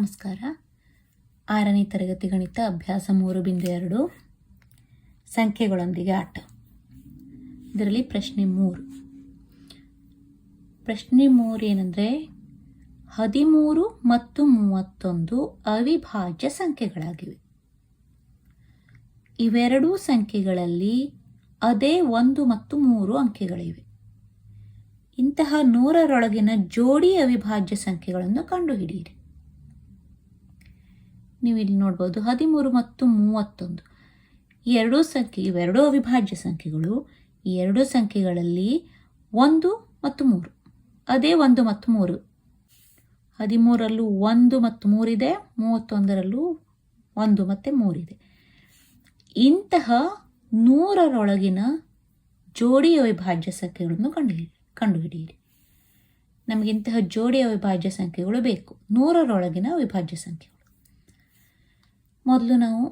ನಮಸ್ಕಾರ. ಆರನೇ ತರಗತಿ ಗಣಿತ ಅಭ್ಯಾಸ ಮೂರು ಬಿಂದು ಎರಡು, ಸಂಖ್ಯೆಗಳೊಂದಿಗೆ ಆಟ. ಇದರಲ್ಲಿ ಪ್ರಶ್ನೆ ಮೂರು. ಪ್ರಶ್ನೆ ಮೂರು ಏನಂದರೆ, ಹದಿಮೂರು ಮತ್ತು ಮೂವತ್ತೊಂದು ಅವಿಭಾಜ್ಯ ಸಂಖ್ಯೆಗಳಾಗಿವೆ. ಇವೆರಡೂ ಸಂಖ್ಯೆಗಳಲ್ಲಿ ಅದೇ ಒಂದು ಮತ್ತು ಮೂರು ಅಂಕೆಗಳಿವೆ. ಇಂತಹ ನೂರರೊಳಗಿನ ಜೋಡಿ ಅವಿಭಾಜ್ಯ ಸಂಖ್ಯೆಗಳನ್ನು ಕಂಡುಹಿಡಿಯಿರಿ. ನೀವು ಇಲ್ಲಿ ನೋಡ್ಬೋದು ಹದಿಮೂರು ಮತ್ತು ಮೂವತ್ತೊಂದು. ಈ ಎರಡೂ ಸಂಖ್ಯೆ, ಇವೆರಡೂ ಅವಿಭಾಜ್ಯ ಸಂಖ್ಯೆಗಳು. ಈ ಎರಡೂ ಸಂಖ್ಯೆಗಳಲ್ಲಿ ಒಂದು ಮತ್ತು ಮೂರು. ಅದೇ ಒಂದು ಮತ್ತು ಮೂರು. ಹದಿಮೂರಲ್ಲೂ ಒಂದು ಮತ್ತು ಮೂರಿದೆ, ಮೂವತ್ತೊಂದರಲ್ಲೂ ಒಂದು ಮತ್ತು ಮೂರಿದೆ. ಇಂತಹ ನೂರರೊಳಗಿನ ಜೋಡಿ ಅವಿಭಾಜ್ಯ ಸಂಖ್ಯೆಗಳನ್ನು ಕಂಡುಹಿಡಿ ಕಂಡುಹಿಡಿಯಿರಿ. ನಮಗೆ ಇಂತಹ ಜೋಡಿ ಅವಿಭಾಜ್ಯ ಸಂಖ್ಯೆಗಳು ಬೇಕು. ನೂರರೊಳಗಿನ ಅವಿಭಾಜ್ಯ ಸಂಖ್ಯೆಗಳು. ಮೊದಲು ನಾವು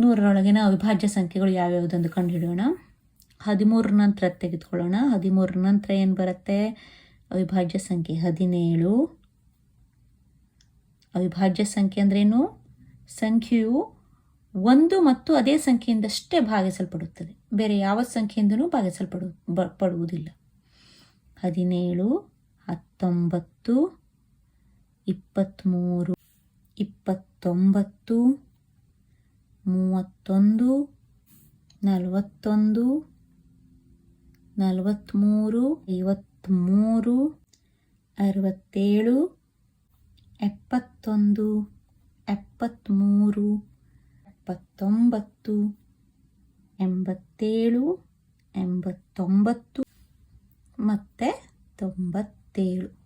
ನೂರರೊಳಗಿನ ಅವಿಭಾಜ್ಯ ಸಂಖ್ಯೆಗಳು ಯಾವ್ಯಾವುದೊಂದು ಕಂಡುಹಿಡಿಯೋಣ. ಹದಿಮೂರರ ನಂತರ ತೆಗೆದುಕೊಳ್ಳೋಣ. ಹದಿಮೂರ ನಂತರ ಏನು ಬರುತ್ತೆ? ಅವಿಭಾಜ್ಯ ಸಂಖ್ಯೆ ಹದಿನೇಳು. ಅವಿಭಾಜ್ಯ ಸಂಖ್ಯೆ ಅಂದ್ರೇನು ಸಂಖ್ಯೆಯು ಒಂದು ಮತ್ತು ಅದೇ ಸಂಖ್ಯೆಯಿಂದಷ್ಟೇ ಭಾಗಿಸಲ್ಪಡುತ್ತದೆ. ಬೇರೆ ಯಾವ ಸಂಖ್ಯೆಯಿಂದನೂ ಭಾಗಿಸಲ್ಪಡು, ಬ, ಪಡುವುದಿಲ್ಲ. ಹದಿನೇಳು, ಹತ್ತೊಂಬತ್ತು ಇಪ್ಪತ್ತ್ಮೂರು ಇಪ್ಪತ್ತೊಂಬತ್ತು ಮೂವತ್ತೊಂದು, ನಲವತ್ತೊಂದು ನಲವತ್ತ್ಮೂರು ಐವತ್ತ್ಮೂರು ಅರವತ್ತೇಳು, ಎಪ್ಪತ್ತೊಂದು ಎಪ್ಪತ್ತ್ಮೂರು ಎಪ್ಪತ್ತೊಂಬತ್ತು, ಎಂಬತ್ತೇಳು, ಎಂಬತ್ತೊಂಬತ್ತು, ಮತ್ತು ತೊಂಬತ್ತೇಳು.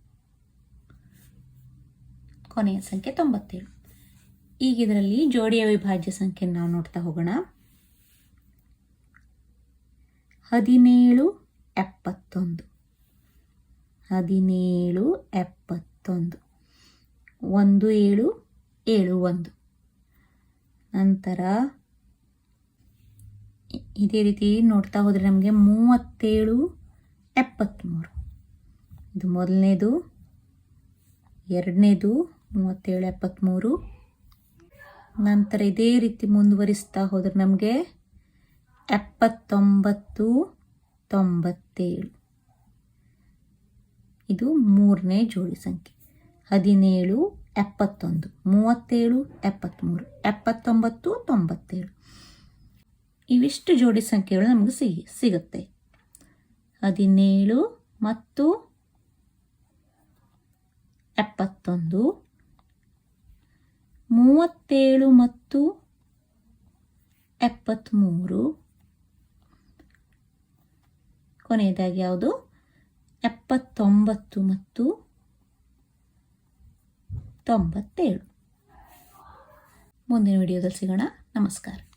ಕೊನೆಯ ಸಂಖ್ಯೆ ತೊಂಬತ್ತೇಳು. ಈಗ ಇದರಲ್ಲಿ ಜೋಡಿ ಅವಿಭಾಜ್ಯ ಸಂಖ್ಯೆ ನಾವು ನೋಡ್ತಾ ಹೋಗೋಣ. ಹದಿನೇಳು, ಎಪ್ಪತ್ತೊಂದು. ಹದಿನೇಳು, ಎಪ್ಪತ್ತೊಂದು. ಒಂದು, ಏಳು ಏಳು, ಒಂದು. ನಂತರ ಇದೇ ರೀತಿ ನೋಡ್ತಾ ಹೋದರೆ ನಮಗೆ ಮೂವತ್ತೇಳು ಎಪ್ಪತ್ತ್ಮೂರು ಇದು ಮೊದಲನೇದು, ಎರಡನೇದು, ಮೂವತ್ತೇಳು ಎಪ್ಪತ್ತ್ಮೂರು ನಂತರ ಇದೇ ರೀತಿ ಮುಂದುವರಿಸ್ತಾ ಹೋದರೆ ನಮಗೆ ಎಪ್ಪತ್ತೊಂಬತ್ತು ತೊಂಬತ್ತೇಳು. ಇದು ಮೂರನೇ ಜೋಡಿ ಸಂಖ್ಯೆ. ಹದಿನೇಳು, ಎಪ್ಪತ್ತೊಂದು, ಮೂವತ್ತೇಳು, ಎಪ್ಪತ್ತ್ಮೂರು, ಎಪ್ಪತ್ತೊಂಬತ್ತು, ತೊಂಬತ್ತೇಳು. ಇವಿಷ್ಟು ಜೋಡಿ ಸಂಖ್ಯೆಗಳು ನಮಗೆ ಸಿಗಿ, ಸಿಗುತ್ತೆ. ಹದಿನೇಳು ಮತ್ತು ಎಪ್ಪತ್ತೊಂದು ಮೂವತ್ತೇಳು ಮತ್ತು ಎಪ್ಪತ್ತ್ಮೂರು ಕೊನೆಯದಾಗಿ ಯಾವುದು? ಎಪ್ಪತ್ತೊಂಬತ್ತು ಮತ್ತು ತೊಂಬತ್ತೇಳು. ಮುಂದಿನ ವಿಡಿಯೋದಲ್ಲಿ ಸಿಗೋಣ. ನಮಸ್ಕಾರ.